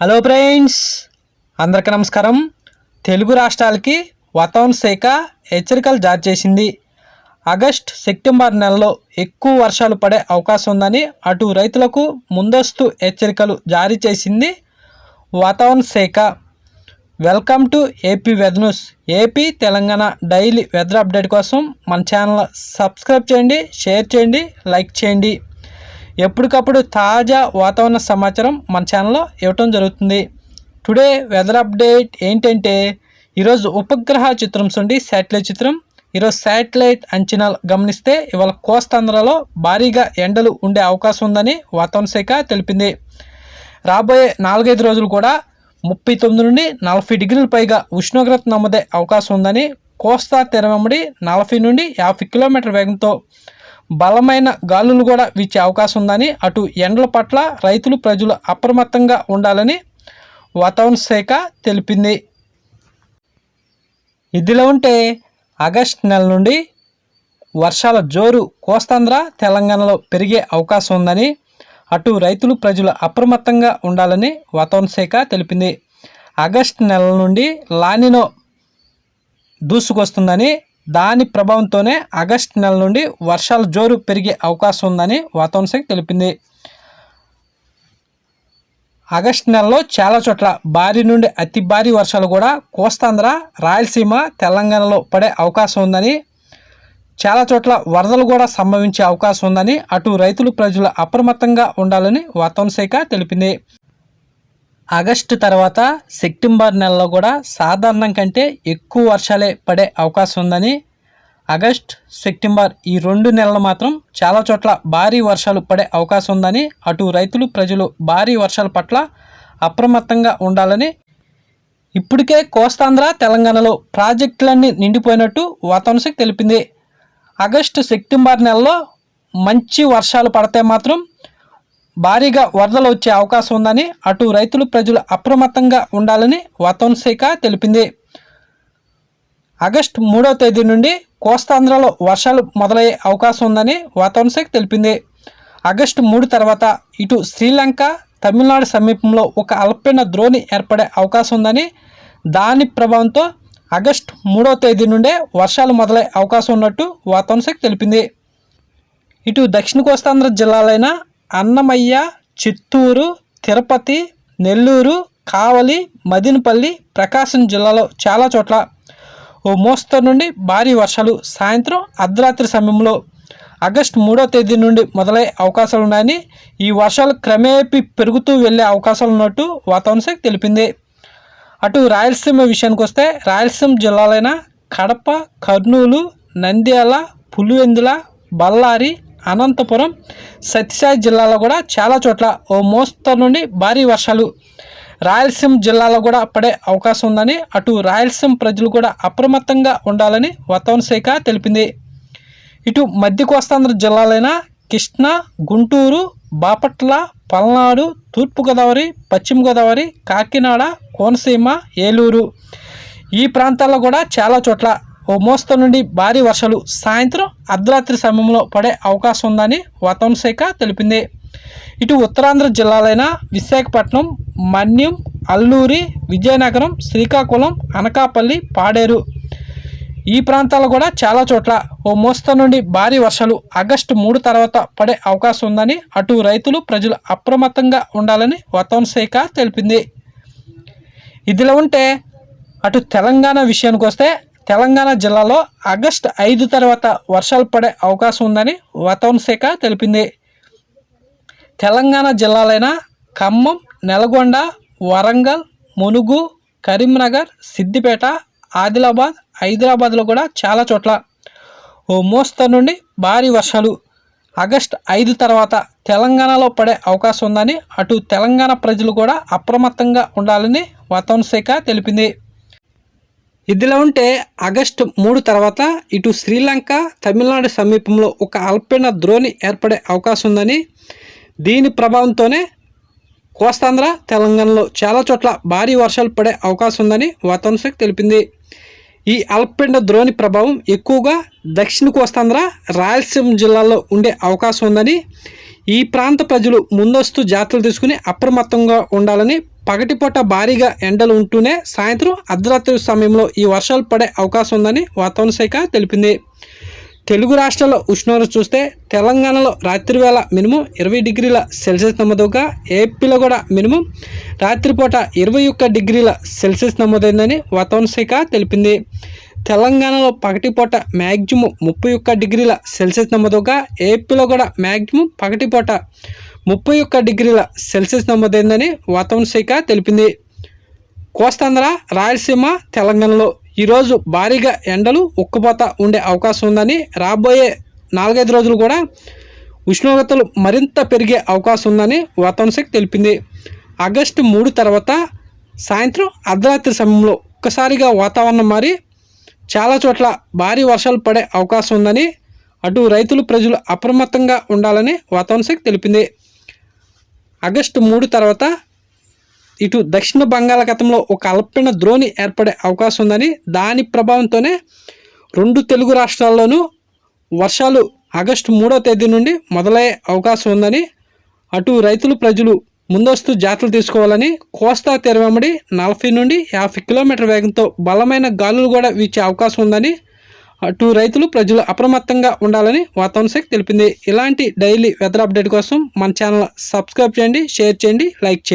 Hello friends అందరికీ నమస్కారం. తెలుగు రాష్ట్రాలకి వాతావరణ శాఖ హెచ్చరికలు జారీ చేసింది. ఆగస్ట్ సెప్టెంబర్ నెలలో ఎక్కువ వర్షాలు పడే అవకాశం ఉందని అటు రైతులకు ముందస్తు హెచ్చరికలు జారీ చేసింది వాతావరణ శాఖ. Welcome to AP weather news AP Telangana daily weather update కోసం మన ఛానల్ సబ్స్క్రైబ్ చేయండి షేర్ చేయండి లైక్ చేయండి. ఎప్పటికప్పుడు తాజా వాతావరణ సమాచారం మన ఛానల్లో ఇవ్వటం జరుగుతుంది. టుడే వెదర్ అప్డేట్ ఏంటంటే ఈరోజు ఉపగ్రహ చిత్రం నుండి శాటిలైట్ చిత్రం. ఈరోజు శాటిలైట్ అంచనాలు గమనిస్తే ఇవాళ కోస్తాంధ్రలో భారీగా ఎండలు ఉండే అవకాశం ఉందని వాతావరణ శాఖ తెలిపింది. రాబోయే నాలుగైదు రోజులు కూడా ముప్పై తొమ్మిది నుండి నలభై డిగ్రీల పైగా ఉష్ణోగ్రత నమోదే అవకాశం ఉందని కోస్తా తెరవెంబడి నలభై నుండి యాభై కిలోమీటర్ వేగంతో బలమైన గాలులు కూడా వీచే అవకాశం ఉందని అటు ఎండల పట్ల రైతులు ప్రజలు అప్రమత్తంగా ఉండాలని వాతావరణ శాఖ తెలిపింది. ఇదిలో ఉంటే ఆగస్ట్ నెల నుండి వర్షాల జోరు కోస్తాంధ్ర తెలంగాణలో పెరిగే అవకాశం ఉందని అటు రైతులు ప్రజలు అప్రమత్తంగా ఉండాలని వాతావరణ శాఖ తెలిపింది. ఆగస్ట్ నెల నుండి లానినో దూసుకొస్తుందని దాని ప్రభావంతోనే ఆగస్ట్ నెల నుండి వర్షాల జోరు పెరిగే అవకాశం ఉందని వాతావరణ శాఖ తెలిపింది. ఆగస్ట్ నెలలో చాలా చోట్ల భారీ నుండి అతి భారీ వర్షాలు కూడా కోస్తాంధ్ర రాయలసీమ తెలంగాణలో పడే అవకాశం ఉందని చాలా చోట్ల వరదలు కూడా సంభవించే అవకాశం ఉందని అటు రైతులు ప్రజలు అప్రమత్తంగా ఉండాలని వాతావరణ శాఖ తెలిపింది. ఆగస్టు తర్వాత సెప్టెంబర్ నెలలో కూడా సాధారణం కంటే ఎక్కువ వర్షాలే పడే అవకాశం ఉందని ఆగస్ట్ సెప్టెంబర్ ఈ రెండు నెలలు మాత్రం చాలా చోట్ల భారీ వర్షాలు పడే అవకాశం ఉందని అటు రైతులు ప్రజలు భారీ వర్షాల పట్ల అప్రమత్తంగా ఉండాలని ఇప్పటికే కోస్తాంధ్ర తెలంగాణలో ప్రాజెక్టులన్నీ నిండిపోయినట్టు వాతావరణ శాఖ తెలిపింది. ఆగస్టు సెప్టెంబర్ నెలలో మంచి వర్షాలు పడితే మాత్రం భారీగా వరదలు వచ్చే అవకాశం ఉందని అటు రైతులు ప్రజలు అప్రమత్తంగా ఉండాలని వాతావరణ శాఖ తెలిపింది. ఆగస్టు మూడవ తేదీ నుండి కోస్తాంధ్రలో వర్షాలు మొదలయ్యే అవకాశం ఉందని వాతావరణ శాఖ తెలిపింది. ఆగస్టు మూడు తర్వాత ఇటు శ్రీలంక తమిళనాడు సమీపంలో ఒక అల్పీన ద్రోణి ఏర్పడే అవకాశం ఉందని దాని ప్రభావంతో ఆగస్టు మూడవ తేదీ నుండే వర్షాలు మొదలయ్యే అవకాశం ఉన్నట్టు వాతావరణ శాఖ తెలిపింది. ఇటు దక్షిణ కోస్తాంధ్ర జిల్లాలైన అన్నమయ్య చిత్తూరు తిరుపతి నెల్లూరు కావలి మదినపల్లి ప్రకాశం జిల్లాలో చాలా చోట్ల ఓ మోస్తరు నుండి భారీ వర్షాలు సాయంత్రం అర్ధరాత్రి సమయంలో ఆగస్టు మూడో తేదీ నుండి మొదలయ్యే అవకాశాలు ఉన్నాయని ఈ వర్షాలు క్రమేపీ పెరుగుతూ వెళ్ళే అవకాశాలు ఉన్నట్టు వాతావరణ శాఖ తెలిపింది. అటు రాయలసీమ విషయానికి వస్తే రాయలసీమ జిల్లాలైన కడప కర్నూలు నంద్యాల పులివెందుల బళ్ళారి అనంతపురం సత్యసాయి జిల్లాలో కూడా చాలా చోట్ల ఓ మోస్తరు నుండి భారీ వర్షాలు. రాయలసీమ జిల్లాలో కూడా పడే అవకాశం ఉందని అటు రాయలసీమ ప్రజలు కూడా అప్రమత్తంగా ఉండాలని వాతావరణ శాఖ తెలిపింది. ఇటు మధ్య కోస్తాంధ్ర జిల్లాలైన కృష్ణా గుంటూరు బాపట్ల పల్నాడు తూర్పుగోదావరి పశ్చిమ గోదావరి కాకినాడ కోనసీమ ఏలూరు ఈ ప్రాంతాల్లో కూడా చాలా చోట్ల ఓ మోస్త నుండి భారీ వర్షాలు సాయంత్రం అర్ధరాత్రి సమయంలో పడే అవకాశం ఉందని వాతావరణ శాఖ తెలిపింది. ఇటు ఉత్తరాంధ్ర జిల్లాలైన విశాఖపట్నం మన్యం అల్లూరి విజయనగరం శ్రీకాకుళం అనకాపల్లి పాడేరు ఈ ప్రాంతాల్లో కూడా చాలా చోట్ల ఓ మోస్త నుండి భారీ వర్షాలు ఆగస్టు మూడు తర్వాత పడే అవకాశం ఉందని అటు రైతులు ప్రజలు అప్రమత్తంగా ఉండాలని వాతావరణ శాఖ తెలిపింది. ఇదిలా ఉంటే అటు తెలంగాణ విషయానికి వస్తే తెలంగాణ జిల్లాలో ఆగస్టు ఐదు తర్వాత వర్షాలు పడే అవకాశం ఉందని వాతావరణ శాఖ తెలిపింది. తెలంగాణ జిల్లాలైన ఖమ్మం నల్గొండ వరంగల్ మునుగు కరీంనగర్ సిద్దిపేట ఆదిలాబాద్ హైదరాబాద్లో కూడా చాలా చోట్ల ఓ మోస్తరు నుండి భారీ వర్షాలు. ఆగస్ట్ ఐదు తర్వాత తెలంగాణలో పడే అవకాశం ఉందని అటు తెలంగాణ ప్రజలు కూడా అప్రమత్తంగా ఉండాలని వాతావరణ శాఖ తెలిపింది. ఇదిలా ఉంటే ఆగస్టు మూడు తర్వాత ఇటు శ్రీలంక తమిళనాడు సమీపంలో ఒక అల్పీన ద్రోణి ఏర్పడే అవకాశం ఉందని దీని ప్రభావంతోనే కోస్తాంధ్ర తెలంగాణలో చాలా చోట్ల భారీ వర్షాలు పడే అవకాశం ఉందని వాతావరణ శాఖ తెలిపింది. ఈ అల్పపీడన ద్రోణి ప్రభావం ఎక్కువగా దక్షిణ కోస్తాంధ్ర రాయలసీమ జిల్లాలో ఉండే అవకాశం ఉందని ఈ ప్రాంత ప్రజలు ముందస్తు జాగ్రత్తలు తీసుకుని అప్రమత్తంగా ఉండాలని పగటిపూట భారీగా ఎండలు ఉంటూనే సాయంత్రం అర్ధరాత్రి సమయంలో ఈ వర్షాలు పడే అవకాశం ఉందని వాతావరణ శాఖ తెలిపింది. తెలుగు రాష్ట్రాల ఉష్ణోగ్రత చూస్తే తెలంగాణలో రాత్రివేళ మినిమం ఇరవై డిగ్రీల సెల్సియస్ నమోదుగా ఏపీలో కూడా మినిమం రాత్రిపూట ఇరవై ఒక్క డిగ్రీల సెల్సియస్ నమోదైందని వాతావరణ శాఖ తెలిపింది. తెలంగాణలో పగటిపూట మ్యాక్సిమం ముప్పై ఒక్క డిగ్రీల సెల్సియస్ నమోదుగా ఏపీలో కూడా మ్యాక్సిమం పగటిపూట ముప్పై ఒక్క డిగ్రీల సెల్సియస్ నమోదైందని వాతావరణ శాఖ తెలిపింది. కోస్తాంధ్ర రాయలసీమ తెలంగాణలో ఈరోజు భారీగా ఎండలు ఉక్కుపోత ఉండే అవకాశం ఉందని రాబోయే నాలుగైదు రోజులు కూడా ఉష్ణోగ్రతలు మరింత పెరిగే అవకాశం ఉందని వాతావరణ శాఖ తెలిపింది. ఆగస్టు మూడు తర్వాత సాయంత్రం అర్ధరాత్రి సమయంలో ఒక్కసారిగా వాతావరణం మారి చాలా చోట్ల భారీ వర్షాలు పడే అవకాశం ఉందని అటు రైతులు ప్రజలు అప్రమత్తంగా ఉండాలని వాతావరణ శాఖ తెలిపింది. ఆగస్టు మూడు తర్వాత ఇటు దక్షిణ బంగాళాఖాతంలో ఒక అల్పిన ద్రోణి ఏర్పడే అవకాశం ఉందని దాని ప్రభావంతోనే రెండు తెలుగు రాష్ట్రాల్లోనూ వర్షాలు ఆగస్టు మూడో తేదీ నుండి మొదలయ్యే అవకాశం ఉందని అటు రైతులు ప్రజలు ముందస్తు జాగ్రత్తలు తీసుకోవాలని కోస్తా తెరవెంబడి నలభై నుండి యాభై కిలోమీటర్ వేగంతో బలమైన గాలులు కూడా వీచే అవకాశం ఉందని అటు రైతులు ప్రజలు అప్రమత్తంగా ఉండాలని వాతావరణ శాఖ తెలిపింది. ఇలాంటి డైలీ వెదర్ అప్డేట్ కోసం మన ఛానల్ సబ్స్క్రైబ్ చేయండి షేర్ చేయండి లైక్ చేయండి.